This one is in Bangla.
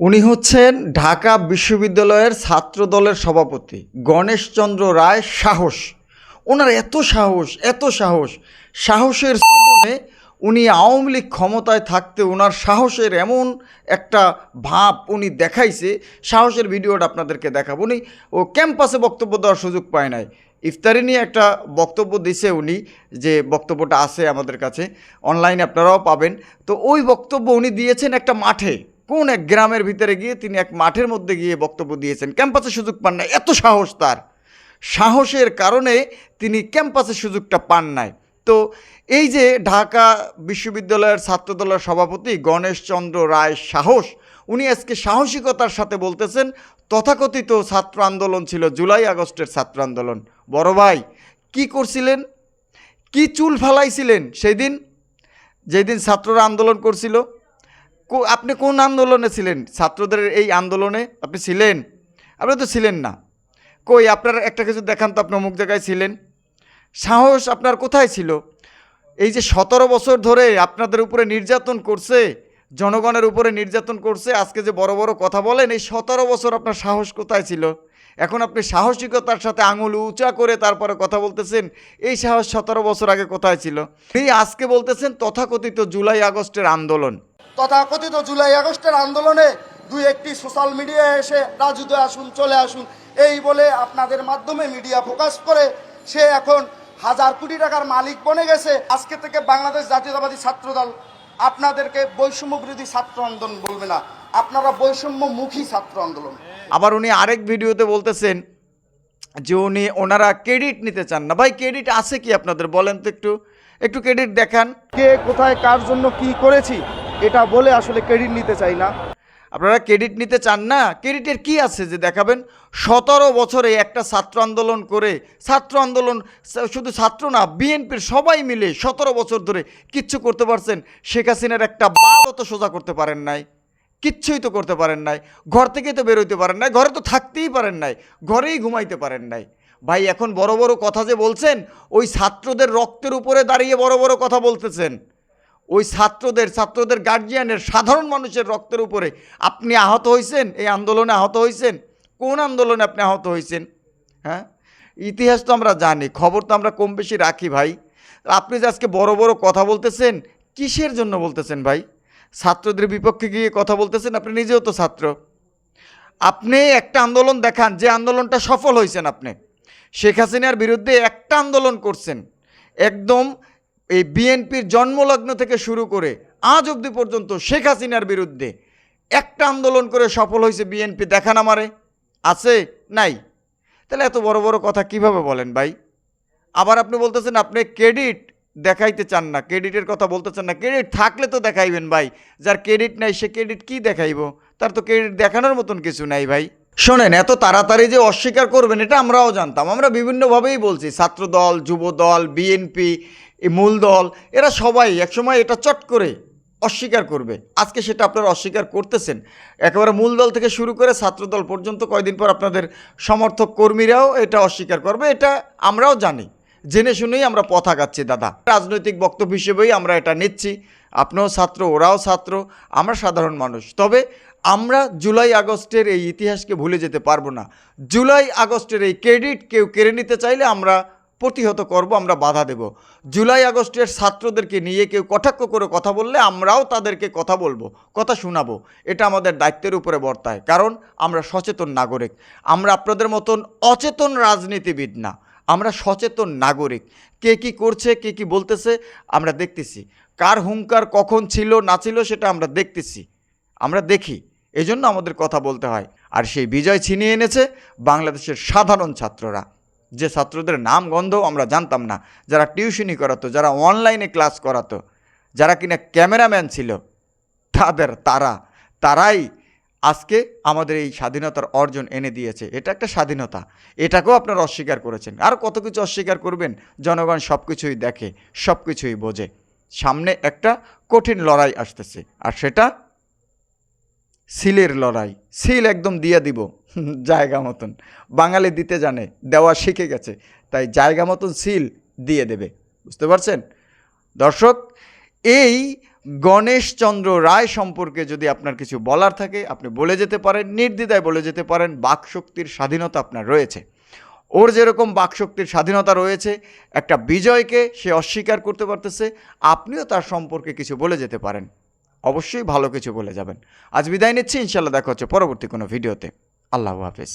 উনি হচ্ছেন ঢাকা বিশ্ববিদ্যালয়ের ছাত্র দলের সভাপতি। গণেশচন্দ্র রায় সাহস। ওনার এত সাহস এত সাহস। সাহসের সুদনে উনি আওয়ামী লীগ ক্ষমতায় থাকতে ওনার সাহসের এমন একটা ভাব উনি দেখাইছে। সাহসের ভিডিওটা আপনাদেরকে দেখাবো উনি। ও ক্যাম্পাসে বক্তব্য দেওয়ার সুযোগ পায় নাই। ইফতারি নিয়ে একটা বক্তব্য দিছে উনি, যে বক্তব্যটা আছে আমাদের কাছে। অনলাইনে আপনারাও পাবেন। তো ওই বক্তব্য উনি দিয়েছেন একটা মাঠে। কোন এক গ্রামের ভিতরে গিয়ে তিনি এক মাঠের মধ্যে গিয়ে বক্তব্য দিয়েছেন। ক্যাম্পাসে সুযোগ পান না এত সাহস তার। সাহসের কারণে তিনি ক্যাম্পাসে সুযোগটা পান নাই। তো এই যে ঢাকা বিশ্ববিদ্যালয়ের ছাত্রদলের সভাপতি গণেশচন্দ্র রায় সাহস, উনি আজকে সাহসিকতার সাথে বলতেছেন, তথাকথিত ছাত্র আন্দোলন ছিল জুলাই আগস্টের ছাত্র আন্দোলন। বড় ভাই, কী করছিলেন? কি চুল ফালাইছিলেন সেই দিন যেদিন ছাত্ররা আন্দোলন করছিল আপনি কোন আন্দোলনে ছিলেন? ছাত্রদের এই আন্দোলনে আপনি ছিলেন? আপনি তো ছিলেন না। কই, আপনার একটা কিছু দেখান তো, আপনি অমুক জায়গায় ছিলেন। সাহস আপনার কোথায় ছিল? এই যে সতেরো বছর ধরে আপনাদের উপরে নির্যাতন করছে, জনগণের উপরে নির্যাতন করছে, আজকে যে বড় বড় কথা বলেন, এই সতেরো বছর আপনার সাহস কোথায় ছিল? এখন আপনি সাহসিকতার সাথে আঙুল উঁচা করে তারপরে কথা বলতেছেন, এই সাহস সতেরো বছর আগে কোথায় ছিল? এই আজকে বলতেছেন তথাকথিত জুলাই আগস্টের আন্দোলন। তথাকথিত জুলাই আগস্টের আন্দোলনে দুই একটি সোশ্যাল মিডিয়ায় এসে রাজুতে আসুন চলে আসুন। এই বলে আপনাদের মাধ্যমে মিডিয়া ফোকাস করে সে এখন হাজার কোটি টাকার মালিক বনে গেছে। আজকে থেকে বাংলাদেশ জাতীয়তাবাদী ছাত্রদল আপনাদেরকে বৈষম্য বিরোধী ছাত্র আন্দোলন বলবে না। আপনারা বৈষম্যমুখী ছাত্র আন্দোলন। আবার উনি আরেক ভিডিওতে বলতেছেন যে উনি ওনারা ক্রেডিট নিতে চান না। ভাই ক্রেডিট আছে কি আপনাদের? বলেন তো একটু। একটু ক্রেডিট দেখান। কে কোথায় কার জন্য কি করেছি? এটা বলে আসলে ক্রেডিট নিতে চাই না। আপনারা ক্রেডিট নিতে চান না? ক্রেডিটের কি আছে যে দেখাবেন? সতেরো বছরে একটা ছাত্র আন্দোলন করে, ছাত্র আন্দোলন শুধু ছাত্র না বিএনপির সবাই মিলে সতেরো বছর ধরে কিচ্ছু করতে পারছেন। শেখ হাসিনার একটা বালও তো সোজা করতে পারেন নাই। কিচ্ছুই তো করতে পারেন নাই। ঘর থেকেই তো বেরোইতে পারেন নাই। ঘরে তো থাকতেই পারেন নাই। ঘরেই ঘুমাইতে পারেন নাই। ভাই, এখন বড় বড় কথা যে বলছেন, ওই ছাত্রদের রক্তের উপরে দাঁড়িয়ে বড় বড় কথা বলতেছেন। ওই ছাত্রদের ছাত্রদের গার্জিয়ানের সাধারণ মানুষের রক্তের উপরে আপনি আহত হয়েছেন এই আন্দোলনে আহত হয়েছেন কোন আন্দোলনে আপনি আহত হয়েছেন হ্যাঁ? ইতিহাস তো আমরা জানি, খবর তো আমরা কম বেশি রাখি ভাই। আপনি যে আজকে বড় বড় কথা বলতেছেন, কিসের জন্য বলতেছেন ভাই? ছাত্রদের বিপক্ষে গিয়ে কথা বলতেছেন, আপনি নিজেও তো ছাত্র। আপনি একটা আন্দোলন দেখান, যে আন্দোলনটা সফল হয়েছেন আপনি। শেখ হাসিনার বিরুদ্ধে একটা আন্দোলন করছেন। একদম এই বিএনপির জন্মলগ্ন থেকে শুরু করে আজ অবধি পর্যন্ত শেখ হাসিনার বিরুদ্ধে একটা আন্দোলন করে সফল হয়েছে বিএনপি দেখান আমারে আছে? নাই। তাহলে এত বড় বড় কথা কীভাবে বলেন ভাই? আবার আপনি বলতেছেন, আপনি ক্রেডিট দেখাইতে চান না। ক্রেডিটের কথা বলতে চান না। ক্রেডিট থাকলে তো দেখাইবেন ভাই। যার ক্রেডিট নাই, সে ক্রেডিট কি দেখাইব? তার তো ক্রেডিট দেখানোর মতন কিছু নাই ভাই। শোনেন, এত তাড়াতাড়ি যে অস্বীকার করবেন, এটা আমরাও জানতাম। আমরা বিভিন্নভাবেই বলছি, ছাত্রদল, যুবদল, বিএনপি মূল দল এরা সবাই একসময় এটা চট করে অস্বীকার করবে। আজকে সেটা আপনারা অস্বীকার করতেছেন। একেবারে মূল দল থেকে শুরু করে ছাত্রদল পর্যন্ত কয়দিন পর আপনাদের সমর্থক কর্মীরাও এটা অস্বীকার করবে, এটা আমরাও জানি। জেনে শুনেই আমরা পথ আগাচ্ছি, দাদা। রাজনৈতিক বক্তব্য হিসেবেই আমরা এটা নিচ্ছি। আপনিও ছাত্র, ওরাও ছাত্র, আমরা সাধারণ মানুষ। তবে আমরা জুলাই আগস্টের এই ইতিহাসকে ভুলে যেতে পারব না। জুলাই আগস্টের এই ক্রেডিট কেউ কেড়ে নিতে চাইলে আমরা প্রতিহত করব, আমরা বাধা দেব। জুলাই আগস্টের ছাত্রদেরকে নিয়ে কেউ কটাক্ষ করে কথা বললে আমরাও তাদেরকে কথা বলব, কথা শোনাবো। এটা আমাদের দায়িত্বের উপরে বর্তায়, কারণ আমরা সচেতন নাগরিক। আমরা আপনাদের মতন অচেতন রাজনীতিবিদ না, আমরা সচেতন নাগরিক। কে কি করছে, কে কি বলতেছে, আমরা দেখতেছি। কার হুঙ্কার কখন ছিল, না ছিল, সেটা আমরা দেখতেছি। আমরা দেখি, এজন্য আমাদের কথা বলতে হয়। আর সেই বিজয় ছিনিয়ে এনেছে বাংলাদেশের সাধারণ ছাত্ররা। যে ছাত্রদের নাম গন্ধ আমরা জানতাম না। যারা টিউশনি করাতো, যারা অনলাইনে ক্লাস করাতো, যারা কিনা ক্যামেরাম্যান ছিল, তাদের তারা, তারাই আজকে আমাদের এই স্বাধীনতার অর্জন এনে দিয়েছে। এটা একটা স্বাধীনতা। এটাকেও আপনারা অস্বীকার করেছেন। আর কত কিছু অস্বীকার করবেন? জনগণ সব কিছুই দেখে সব কিছুই বোঝে। সামনে একটা কঠিন লড়াই আসতেছে। আর সেটা সিলের লড়াই। সিল একদম দিয়ে দিব, জায়গা মতন। বাঙালি দিতে জানে, দেওয়া শিখে গেছে, তাই জায়গা মতন সিল দিয়ে দেবে। বুঝতে পারছেন? দর্শক, এই গণেশচন্দ্র রায় সম্পর্কে যদি আপনার কিছু বলার থাকে, আপনি বলে যেতে পারেন, নির্দ্বিধায় বলে যেতে পারেন, বাকশক্তির স্বাধীনতা আপনার রয়েছে। ওর যেরকম বাকশক্তির স্বাধীনতা রয়েছে, একটা বিজয়কে সে অস্বীকার করতে পারতেছে, আপনিও তার সম্পর্কে কিছু বলে যেতে পারেন। অবশ্যই ভালো কিছু বলে যাবেন। আজ বিদায় নিচ্ছি, ইনশাল্লাহ দেখা হচ্ছে পরবর্তী কোনো ভিডিওতে। আল্লাহ হাফেজ।